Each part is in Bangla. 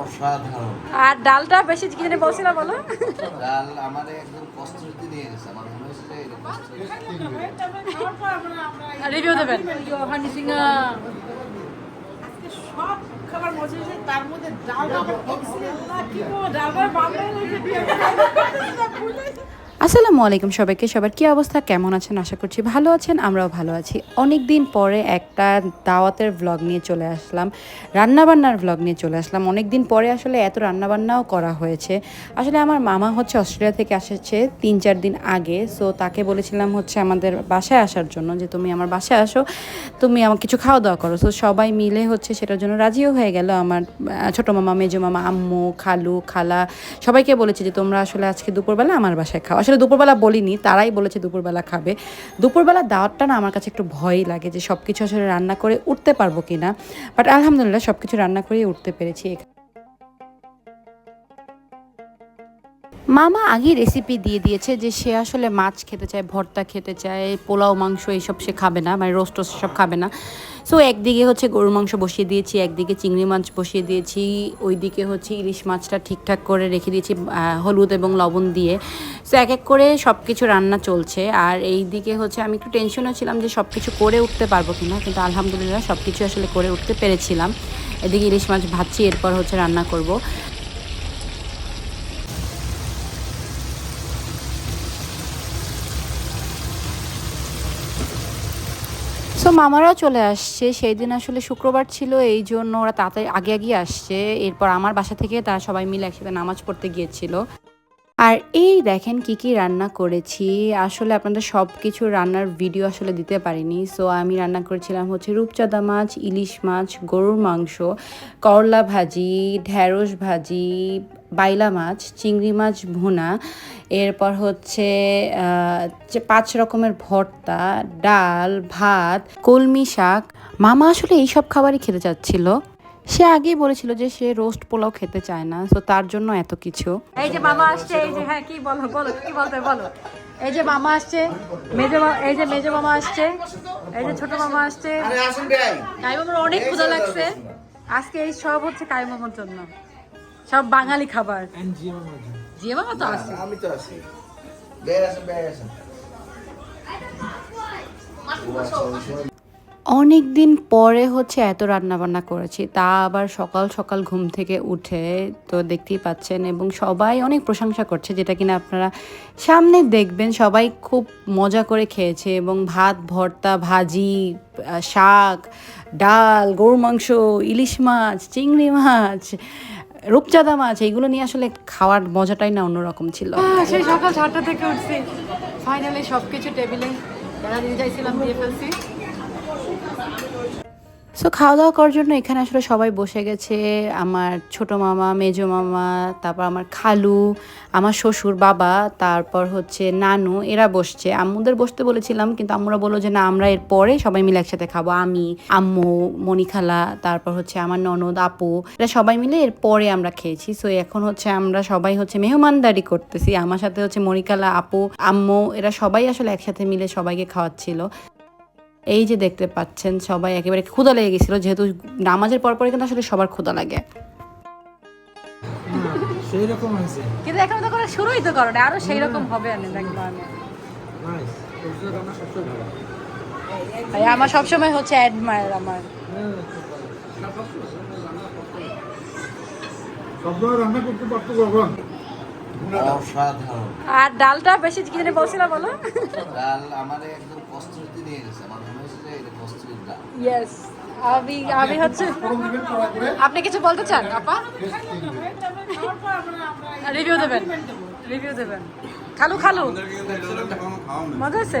অসাধারণ। আর ডালটা বেশি কি জানি বলছিল বলো। ডাল আমারে একদম কষ্টরীতি দিয়ে গেছে আমার মনে হচ্ছে যে এটা কষ্টরীতি রিভিউ দেবেন। হানি সিংহা সব খাবার মজা হয়েছে তার মধ্যে ডালটা কি বাংলায় দিয়ে আসসালামু আলাইকুম সবাইকে। সবার কি অবস্থা? কেমন আছেন? আশা করছি ভালো আছেন, আমরাও ভালো আছি। অনেক দিন পরে একটা দাওয়াতের ভ্লগ নিয়ে চলে আসলাম, রান্নাবান্নার ভ্লগ নিয়ে চলে আসলাম। অনেক দিন পরে আসলে এত রান্নাবান্নাও করা হয়েছে। আসলে আমার মামা হচ্ছে অস্ট্রেলিয়া থেকে এসেছে তিন চার দিন আগে সো তাকে বলেছিলাম হচ্ছে আমাদের বাসায় আসার জন্য যে, তুমি আমার বাসায় আসো, তুমি আমার কিছু খাওয়া দাওয়া করো। সো সবাই মিলে হচ্ছে সেটার জন্য রাজিও হয়ে গেল আমার ছোট মামা, মেজো মামা, আম্মু, খালু, খালা, সবাইকে বলেছে যে, তোমরা আসলে আজকে দুপুরবেলা আমার বাসায় খাও। আসলে দুপুরবেলা বলিনি, তারাই বলেছে দুপুরবেলা খাবে। দুপুরবেলা দাওয়াতটা না আমার কাছে একটু ভয়ই লাগে যে সব কিছু আসলে রান্না করে উঠতে পারব কি না বাট আলহামদুলিল্লাহ সব কিছু রান্না করেই উঠতে পেরেছি। মামা আগেই রেসিপি দিয়ে দিয়েছে যে সে আসলে মাছ খেতে চায়, ভর্তা খেতে চায়, পোলাও, মাংস এইসব সে খাবে না মানে রোস্ট সব খাবে না। সো একদিকে হচ্ছে গরুর মাংস বসিয়ে দিয়েছি, একদিকে চিংড়ি মাছ বসিয়ে দিয়েছি, ওইদিকে হচ্ছে ইলিশ মাছটা ঠিকঠাক করে রেখে দিয়েছি হলুদ এবং লবণ দিয়ে। সো এক এক করে সব কিছু রান্না চলছে আর এই দিকে হচ্ছে আমি একটু টেনশনও ছিলাম যে সব কিছু করে উঠতে পারব কিনা কিন্তু আলহামদুলিল্লাহ সব কিছু আসলে করে উঠতে পেরেছিলাম। এদিকে ইলিশ মাছ ভাজছি, এরপর হচ্ছে রান্না করব। সো মামারাও চলে আসছে। সেই দিন আসলে শুক্রবার ছিল, এই জন্য ওরা তাড়াতাড়ি আগে আগে আসছে। এরপর আমার বাসা থেকে তারা সবাই মিলে একসাথে নামাজ পড়তে গিয়েছিল। আর এই দেখেন কি কি রান্না করেছি। আসলে আপনাদের সব কিছু রান্নার ভিডিও আসলে দিতে পারিনি। সো আমি রান্না করেছিলাম হচ্ছে রূপচাঁদা মাছ, ইলিশ মাছ, গরুর মাংস, করলা ভাজি ঢ্যাঁড়স ভাজি, বাইলা মাছ, চিংড়ি মাছ ভুনা, এরপর হচ্ছে পাঁচ রকমের ভর্তা, ডাল, ভাত, কলমি শাক। মামা আসলে এইসব খাবারই খেতে চাচ্ছিল। সে আগেই বলেছিল যে সে রোস্ট পোলাও খেতে চায় না তো তার জন্য এত কিছু এই যে মামা আসছে এই যে হ্যাঁ কি বলো বলো কি বলতে বলো এই যে মামা আসছে মেজো এই যে মেজো মামা আসছে এই যে ছোট মামা আসছে আরে আসুন ভাই কাই মামার অনেক ক্ষুধা লাগছে আজকে এই সব হচ্ছে কাই মামার জন্য সব বাঙালি খাবার জিয়ে মামা তো আছে আমি তো আছি বের আসুন বের আসুন অনেক দিন পরে হচ্ছে এত রান্না বান্না করেছি, তা আবার সকাল সকাল ঘুম থেকে উঠে তো দেখতেই পাচ্ছেন এবং সবাই অনেক প্রশংসা করছে, যেটা কিনা আপনারা সামনে দেখবেন, সবাই খুব মজা করে খেয়েছে এবং ভাত, ভর্তা, ভাজি শাক, ডাল, গরুর মাংস, ইলিশ মাছ, চিংড়ি মাছ, রূপচাঁদা মাছ, এইগুলো নিয়ে আসলে খাওয়ার মজাটাই না অন্যরকম ছিল। সেই সকাল ছটা থেকে উঠছি। ফাইনালি সব কিছু টেবিলে যারা দিয়ে যাইছিলাম ফেলছি। সো খাওয়া দাওয়া করার জন্য এখানে আসলে সবাই বসে গেছে। আমার ছোট মামা, মেজো মামা, তারপর আমার খালু, আমার শ্বশুর, বাবা, তারপর হচ্ছে নানু, এরা বসছে। আম্মুদের বসতে বলেছিলাম, কিন্তু আম্মুরা বলল যে, না, আমরা এর পরে সবাই মিলে একসাথে খাব। আমি, আম্মু, মণিখালা, তারপর হচ্ছে আমার ননদ, আপু, এরা সবাই মিলে এর পরে আমরা খেয়েছি। সো এখন হচ্ছে আমরা সবাই হচ্ছে মেহমানদারি করতেছি। আমার সাথে হচ্ছে মণিখালা, আপু, আম্মু, এরা সবাই আসলে একসাথে মিলে সবাইকে খাওয়াচ্ছিল। এই যে দেখতে পাচ্ছেন সবাই একেবারে ক্ষুদা লেগে গেছিল যেহেতু নামাজের পর পরে কিন্তু আসলে সবার ক্ষুদা লাগে। সেই রকম হয়েছে। কিন্তু এখন তো করে শুরুই তো করো আরও সেই রকম হবে আমি দেখব আমি। আমার সবসময় হচ্ছে অ্যাডমায়ার আমার। সবসময় রান্না করতে পারতো কখন? অসাধারণ। আর ডালটা বেশি কি জানি বলছিল বলো? ডাল আমার একদম প্রস্তুতি নিয়ে গেছে আমার মনে হচ্ছে যে এটা প্রস্তুতি ডাল। ইয়েস আমি আমি হচ্ছে আপনি কিছু বলতে চান আপা? রিভিউ দেবেন রিভিউ দেবেন। খালু খালু। মজা আছে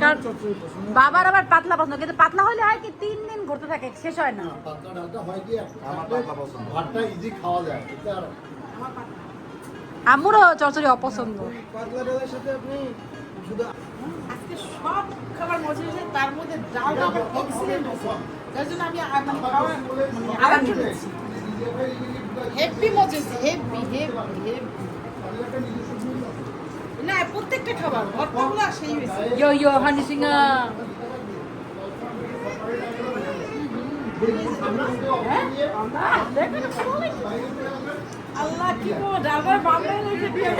কারণ বাবার আবার পাতলা পছন্দ কিন্তু পাতলা হলে হয় কি তিন দিন ঘুরতে থাকে শেষ হয় না। পাতলা ডালটা হয় কি আমার পাতলা পছন্দ। ভাতটা ইজি খাওয়া যায় এটা আর আমারও চরচরি অপছন্দ। পাতলা ডালের সাথে আপনি শুধু আজকে সব খাবার মজা হয়েছে তার মধ্যে ডালটা আবার এক্সিলেন্ট হয়েছে। যার জন্য আমি মানে খাওয়া আরাম করেছি হেভি মজা হয়েছে হেভি হেভি হেভি না প্রত্যেকটা খাবার ভর্তাগুলো সেই হয়েছে। ইয়ো ইয়ো হানি সিংহা। আল্লাহ কি গো ডালবার বাংলা হয়েছে বিয়ে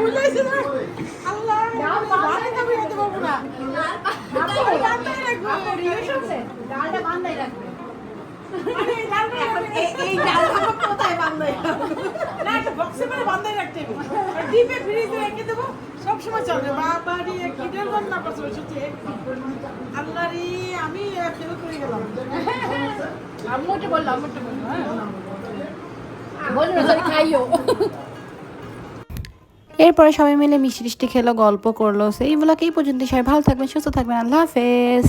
বুঝাইছে না। আল্লাহ বাংলা খাবি হতে পারব না। আপনি বাংলায় রাখব। ডালটা বাংলায় রাখবে। এই ডালটা কোথায় বাংলায় না একটা বক্সে করে বাংলায় রাখতে হবে। ডিপে ফ্রিজে রেখে দেবো। সবসময় চলবে বাবা কি ডাল রান্না করছ? সত্যি আল্লাহ আমি ফেল করে গেলাম। আম্মুটা বলল আম্মুটা বলল বলল খাইও। এরপরে সবাই মিলে মিষ্টি টিষ্টি খেলো গল্প করল। সেই ব্লগ এই পর্যন্ত সবাই ভালো থাকবেন সুস্থ থাকবেন। আল্লাহ হাফেজ।